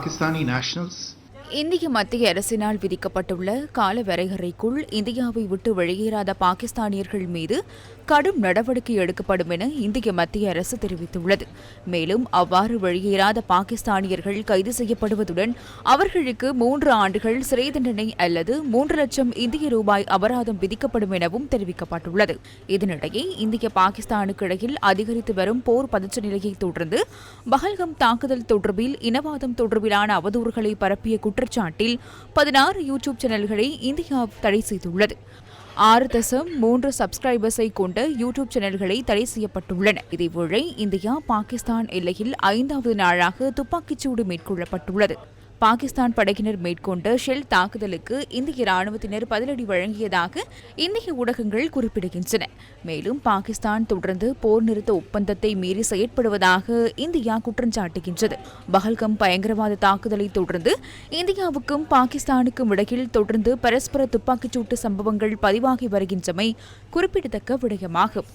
Pakistani nationals இந்திய மத்திய அரசினால் விதிக்கப்பட்டுள்ள கால வரையறைக்குள் இந்தியாவை விட்டு வெளியேறாத பாகிஸ்தானியர்கள் மீது கடும் நடவடிக்கை எடுக்கப்படும் என இந்திய மத்திய அரசு தெரிவித்துள்ளது. மேலும் அவ்வாறு வெளியேறாத பாகிஸ்தானியர்கள் கைது செய்யப்படுவதுடன் அவர்களுக்கு மூன்று ஆண்டுகள் சிறை தண்டனை அல்லது மூன்று லட்சம் இந்திய ரூபாய் அபராதம் விதிக்கப்படும் எனவும் தெரிவிக்கப்பட்டுள்ளது. இதனிடையே இந்திய பாகிஸ்தானுக்கு இடையில் அதிகரித்து வரும் போர் பதற்ற நிலையை தொடர்ந்து பஹல்கம் தாக்குதல் தொடர்பில் இனவாதம் தொடர்பிலான அவதூறுகளை பரப்பிய குற்றச்சாட்டில் பதினாறு யூடியூப் சேனல்களை இந்தியா தடை செய்துள்ளது. ஆறு தசம் மூன்று சப்ஸ்கிரைபர்ஸை கொண்ட யூடியூப் சேனல்களை தடை செய்யப்பட்டுள்ளன. இதேவேளை இந்தியா பாகிஸ்தான் எல்லையில் ஐந்தாவது நாளாக துப்பாக்கிச்சூடு மேற்கொள்ளப்பட்டுள்ளது. பாகிஸ்தான் படையினர் மேற்கொண்ட ஷெல் தாக்குதலுக்கு இந்திய ராணுவத்தினர் பதிலடி வழங்கியதாக இந்திய ஊடகங்கள் குறிப்பிடுகின்றன. மேலும் பாகிஸ்தான் தொடர்ந்து போர் நிறுத்த ஒப்பந்தத்தை மீறி செயற்படுவதாக இந்தியா குற்றம் சாட்டுகின்றது. பஹல்கம் பயங்கரவாத தாக்குதலை தொடர்ந்து இந்தியாவுக்கும் பாகிஸ்தானுக்கும் இடையில் தொடர்ந்து பரஸ்பர துப்பாக்கிச்சூட்டு சம்பவங்கள் பதிவாகி வருகின்றமை குறிப்பிடத்தக்க விடயமாகும்.